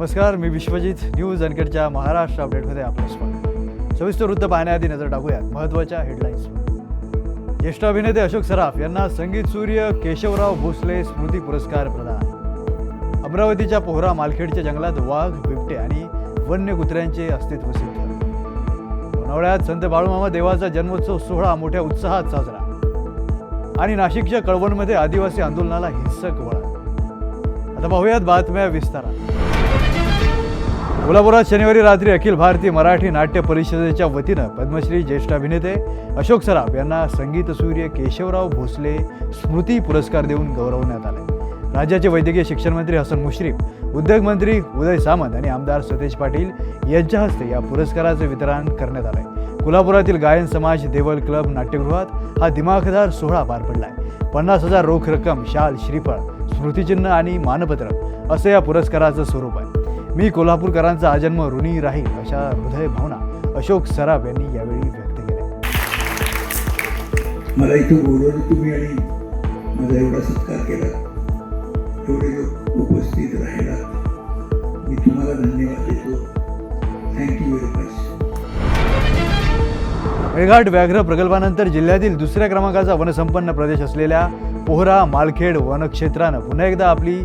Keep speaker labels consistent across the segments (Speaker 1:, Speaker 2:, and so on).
Speaker 1: नमस्कार मी विश्वजित. न्यूज अनकटच्या महाराष्ट्र अपडेटमध्ये आपलं स्वागत. सविस्तर वृत्त पाहण्याआधी नजर टाकूयात महत्त्वाच्या हेडलाईन्सवर ज्येष्ठ अभिनेते अशोक सराफ यांना संगीत सूर्य केशवराव भोसले स्मृती पुरस्कार प्रदान. अमरावतीच्या पोहरा मालखेडच्या जंगलात वाघ बिबटे आणि वन्य कुत्र्यांचे अस्तित्व सिद्ध. लोणावळ्यात संत बाळूमामा देवाचा जन्मोत्सव सोहळा मोठ्या उत्साहात साजरा. आणि नाशिकच्या कळवणमध्ये आदिवासी आंदोलनाला हिंसक वळण. आता पाहूयात बातम्या विस्तारात. कोल्हापुरात शनिवारी रात्री अखिल भारतीय मराठी नाट्य परिषदेच्या वतीनं पद्मश्री ज्येष्ठ अभिनेते अशोक सराफ यांना संगीत सूर्य केशवराव भोसले स्मृती पुरस्कार देऊन गौरवण्यात आले. राज्याचे वैद्यकीय शिक्षण मंत्री हसन मुश्रीफ उद्योग मंत्री उदय सामंत आणि आमदार सतेज पाटील यांच्या हस्ते या पुरस्काराचे वितरण करण्यात आलंय. कोल्हापुरातील गायन समाज देवल क्लब नाट्यगृहात हा दिमाखदार सोहळा पार पडलाय. पन्नास हजार रोख रक्कम शाल श्रीफळ स्मृतिचिन्ह आणि मानपत्र असं या पुरस्काराचं स्वरूप आहे. मी कोल्हापूरकरांचा आजन्म ऋणी राहील अशा हृदय भावना अशोक सराफ यांनी यावेळी व्यक्त केल्या.
Speaker 2: मला इथं बोलवलं तुम्ही आणि माझा एवढा सत्कार केला. एवढे लोक उपस्थित राहिला. मी तुम्हाला धन्यवाद देतो. थँक्यू व्हेरी मच
Speaker 1: मेळघाट व्याघ्र प्रकल्पानंतर जिल्ह्यातील दुसऱ्या क्रमांकाचा वनसंपन्न प्रदेश असलेल्या पोहरा मालखेड वनक्षेत्रानं पुन्हा एकदा आपली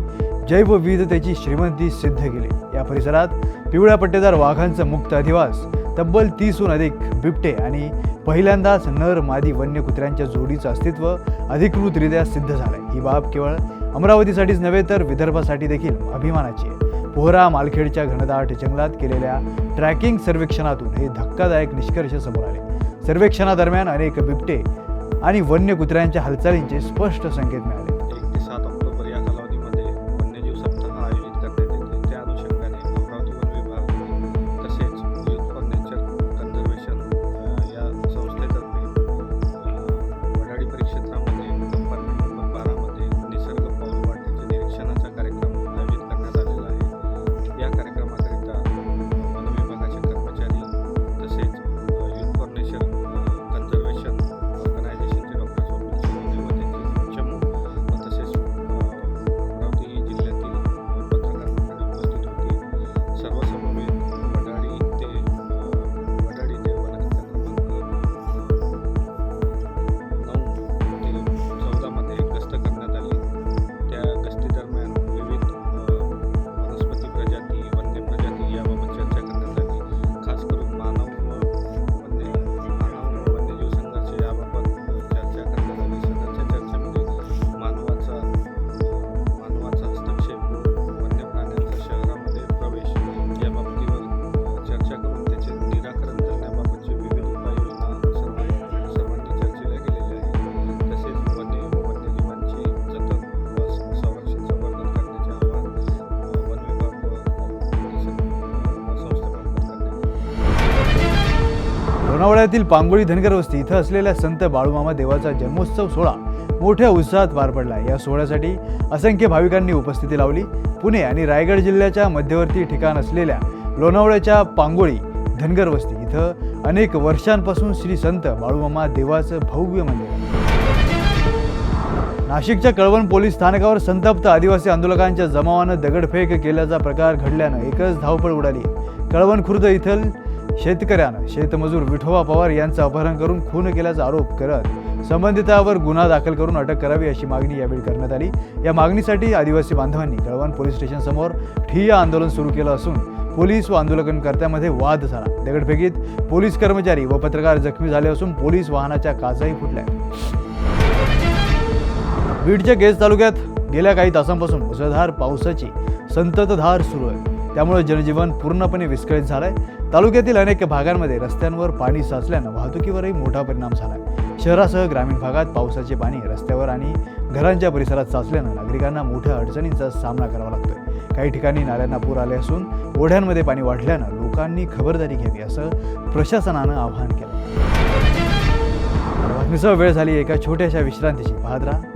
Speaker 1: जैवविविधतेची श्रीमंती सिद्ध केली. या परिसरात पिवळ्या पट्टेदार वाघांचं मुक्त अधिवास तब्बल तीसहून अधिक बिबटे आणि पहिल्यांदाच नर मादी वन्य कुत्र्यांच्या जोडीचं अस्तित्व अधिकृतरित्या सिद्ध झालंय. ही बाब केवळ अमरावतीसाठीच नव्हे तर विदर्भासाठी देखील अभिमानाची आहे. पोहरा मालखेडच्या घनदाट जंगलात केलेल्या ट्रॅकिंग सर्वेक्षणातून हे धक्कादायक निष्कर्ष समोर आले. सर्वेक्षणादरम्यान अनेक बिबटे आणि वन्य कुत्र्यांच्या हालचालींचे स्पष्ट संकेत मिळाले. लोणावळ्यातील पांगोळी धनगर वस्ती इथं असलेल्या संत बाळूमामा देवाचा जन्मोत्सव सोहळा मोठ्या उत्साहात पार पडला. या सोहळ्यासाठी असंख्य भाविकांनी उपस्थिती लावली. पुणे आणि रायगड जिल्ह्याच्या मध्यवर्ती ठिकाण असलेल्या लोणावळ्याच्या पांगोळी धनगर वस्ती इथं अनेक वर्षांपासून श्री संत बाळूमामा देवाचं भव्य मंदिर नाशिकच्या कळवण पोलीस स्थानकावर संतप्त आदिवासी आंदोलकांच्या जमावानं दगडफेक केल्याचा प्रकार घडल्यानं एकच धावपळ उडाली. कळवण खुर्द इथल शेतकऱ्यानं शेतमजूर विठोबा पवार यांचं अपहरण करून खून केल्याचा आरोप करत संबंधितावर गुन्हा दाखल करून अटक करावी अशी मागणी यावेळी करण्यात आली. या मागणीसाठी आदिवासी बांधवांनी कळवण पोलीस स्टेशनसमोर ठिय्या आंदोलन सुरू केलं असून पोलीस व आंदोलनकर्त्यांमध्ये वाद झाला. दगडफेकीत पोलीस कर्मचारी व पत्रकार जखमी झाले असून पोलीस वाहनाच्या काचाही फुटल्या बीडच्या केज तालुक्यात गेल्या काही तासांपासून मुसळधार पावसाची संततधार सुरू आहे. त्यामुळे जनजीवन पूर्णपणे विस्कळीत झालंय. तालुक्यातील अनेक भागांमध्ये रस्त्यांवर पाणी साचल्यानं वाहतुकीवरही मोठा परिणाम झालाय. शहरासह ग्रामीण भागात पावसाचे पाणी रस्त्यावर आणि घरांच्या परिसरात साचल्यानं नागरिकांना मोठ्या अडचणींचा सामना करावा लागतोय. काही ठिकाणी नाल्यांना पूर आले असून ओढ्यांमध्ये पाणी वाढल्यानं लोकांनी खबरदारी घ्यावी असं प्रशासनानं आवाहन केलं. बातमीसह वेळ झाली एका छोट्याशा विश्रांतीची. पाहत राहा.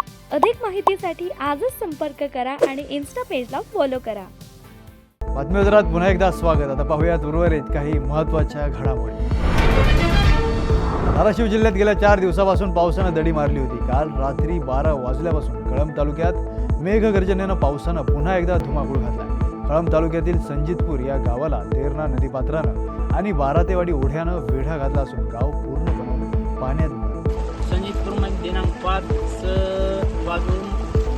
Speaker 3: अधिक माहितीसाठी आजच संपर्क करा आणि इन्स्टा पेजला फॉलो करा.
Speaker 1: बातमीपत्रात पुन्हा एकदा स्वागत. आता पाहूयात उर्वरित काही महत्त्वाच्या घडामोडी. धाराशिव जिल्ह्यात गेल्या चार दिवसापासून पावसानं दडी मारली होती. काल रात्री बारा वाजल्यापासून कळंब तालुक्यात मेघगर्जनेनं पावसानं पुन्हा एकदा धुमाकूळ घातला. कळंब तालुक्यातील संजितपूर या गावाला तेरणा नदीपात्रानं आणि बारातेवाडी ओढ्यानं वेढा घातला असून गाव पूर्णपणे पाण्यात.
Speaker 4: संजीतपूरमध्ये दिनांक पाच वाजून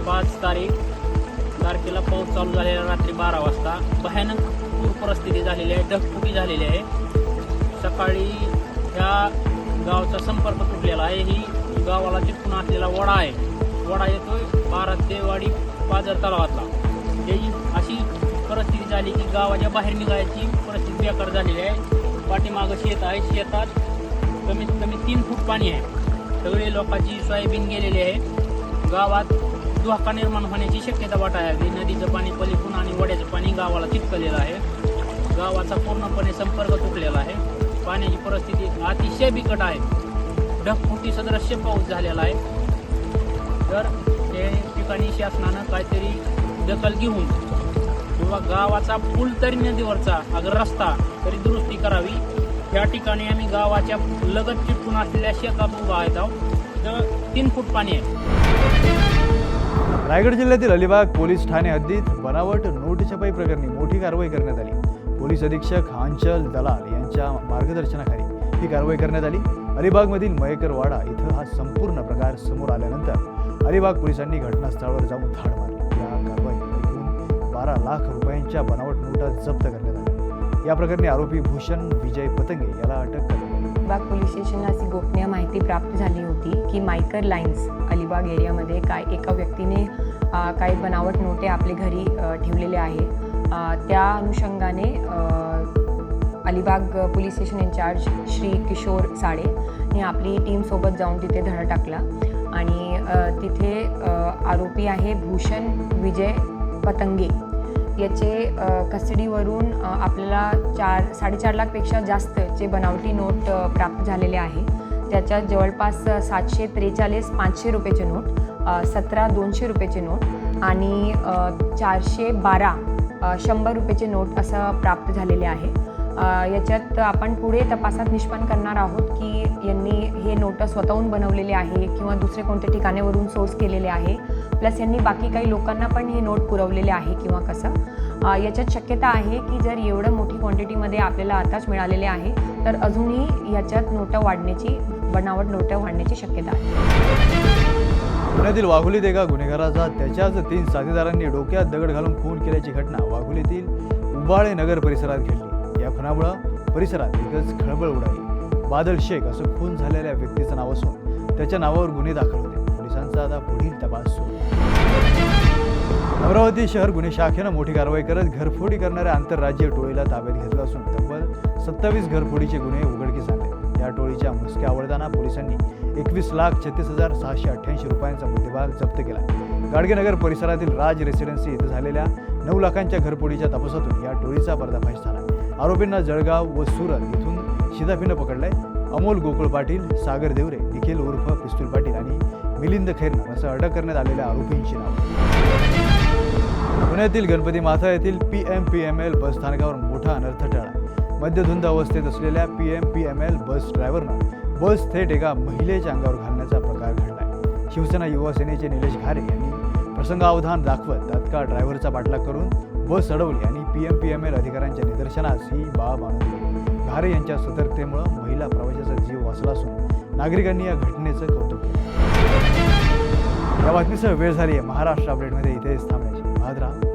Speaker 4: पाच तारीख. तारखेला पाऊस चालू झालेला रात्री बारा वाजता. भयानक पूर परिस्थिती झालेली आहे ढगफुटी झालेली आहे. सकाळी ह्या गावचा संपर्क तुटलेला आहे. ही गावाला चिटकून असलेला वडा आहे. वडा येतोय बारा तेवाडी पाजर तलावातला. त्याची अशी परिस्थिती झाली की गावाच्या बाहेर निघायची परिस्थिती बेकार झालेली आहे. पाठीमागं शेत आहे. शेतात कमीत कमी तीन फूट पाणी आहे. सगळे लोकांची सोयाबीन गेलेली आहे. गावात धोका निर्माण होण्याची शक्यता वाटायली नदीचं पाणी पलीकडून आणि वड्याचं पाणी गावाला चिटकलेलं आहे. गावाचा पूर्णपणे संपर्क तुटलेला आहे. पाण्याची परिस्थिती अतिशय बिकट आहे. ढगफुटी सदृश्य पाऊस झालेला आहे. तर ते ठिकाणी शासनानं काहीतरी दखल घेऊन किंवा गावाचा पूल तरी नदीवरचा अगर रस्ता तरी दुरुस्ती करावी. या ठिकाणी आम्ही गावाच्या लगत चिटकून असलेल्या शेतात उभा आहेत आहोत तर तीन फूट पाणी आहे.
Speaker 1: रायगड जिल्ह्यातील अलिबाग पोलीस ठाणे हद्दीत बनावट नोट छपाई प्रकरणी मोठी कारवाई करण्यात आली. पोलीस अधीक्षक हांचल दलाल यांच्या मार्गदर्शनाखाली ही कारवाई करण्यात आली. अलिबागमधील मयकरवाडा इथं हा संपूर्ण प्रकार समोर आल्यानंतर अलिबाग पोलिसांनी घटनास्थळावर जाऊन धाड मारली. या कारवाईत एकूण बारा लाख रुपयांच्या बनावट नोटा जप्त करण्यात आल्या. या प्रकरणी आरोपी भूषण विजय पतंगे याला अटक करण्यात
Speaker 5: अलिबाग पोलीस स्टेशनला अशी गोपनीय माहिती प्राप्त झाली होती की मायकर लाईन्स अलिबाग एरियामध्ये काय एका व्यक्तीने काही बनावट नोटे आपले घरी ठेवलेले आहे. त्या अनुषंगाने Alibag police station incharge Shri Kishor Sade यांनी आपली टीमसोबत जाऊन तिथे धडा टाकला आणि तिथे आरोपी आहे भूषण विजय पतंगे. याचे कस्टडीवरून आपल्याला चार साडेचार लाखपेक्षा जास्त जे बनावटी नोट प्राप्त झालेले आहे. त्याच्यात जवळपास सातशे त्रेचाळीस पाचशे रुपयाचे नोट सतरा दोनशे रुपयाचे नोट आणि चारशे बारा शंभर रुपयाचे नोट असं प्राप्त झालेले आहे. याच्यात आपण पुढे तपासात निष्पन्न करणार आहोत की यांनी हे नोट स्वतःहून बनवलेले आहे किंवा दुसरे कोणत्या ठिकाणावरून सोर्स केलेले आहे. प्लस यांनी बाकी काही लोकांना पण हे नोट पुरवलेले आहे किंवा कसं? याच्यात शक्यता आहे की जर एवढं मोठी क्वांटिटीमध्ये आपल्याला आताच मिळालेले आहे तर अजूनही याच्यात नोटं वाढण्याची बनावट नोटं वाढण्याची शक्यता आहे.
Speaker 1: पुण्यातील वाघोलीत एका गुन्हेगाराचा त्याच्याच तीन साथीदारांनी डोक्यात दगड घालून खून केल्याची घटना वाघोलीतील उबाळे नगर परिसरात घडली. या खुनामुळं परिसरात एकच खळबळ उडाली. बादल शेख असं खून झालेल्या व्यक्तीचं नाव असून त्याच्या नावावर गुन्हे दाखल होते. पोलिसांचा आता पुढील तपास सुरू. अमरावती शहर गुन्हे शाखेनं मोठी कारवाई करत घरफोडी करणाऱ्या आंतरराज्यीय टोळीला ताब्यात घेतलं असून तब्बल सत्तावीस घरफोडीचे गुन्हे उघडकीस आले. या टोळीच्या मुसक्या आवडताना पोलिसांनी एकवीस लाख छत्तीस हजार सहाशे अठ्ठ्याऐंशी रुपयांचा मुद्देमाल जप्त केला. गाडगेनगर परिसरातील राज रेसिडेन्सी इथं झालेल्या नऊ लाखांच्या घरफोडीच्या तपासातून या टोळीचा पर्दाफाश झाला. आरोपींना जळगाव व सुरत इथून शिदाफीनं पकडलंय. अमोल गोकुळ पाटील सागर देवरे निखिल उर्फ पिस्तूल पाटील आणि मिलिंद खैरनार असं अटक करण्यात आलेल्या आरोपींची नाव. पुण्यातील गणपती माथा येथील P M P M L bus स्थानकावर मोठा अनर्थ टळला मद्यधुंद अवस्थेत असलेल्या P M P M L bus ड्रायव्हरनं bus थेट एका महिलेच्या अंगावर घालण्याचा प्रकार घडलाय. शिवसेना युवा सेनेचे निलेश घारे यांनी प्रसंगावधान दाखवत तात्काळ ड्रायव्हरचा पाठलाग करून बस अडवली आणि P M P M L अधिकाऱ्यांच्या निदर्शनास ही बाब आणून घारे यांच्या सतर्कतेमुळं महिला प्रवाशाचा जीव वाचला असून नागरिकांनी या घटनेचं कौतुक केलं. या बातमीसह वेळ झाली आहे महाराष्ट्र अपडेटमध्ये इथेच थांबण्याची. Adra.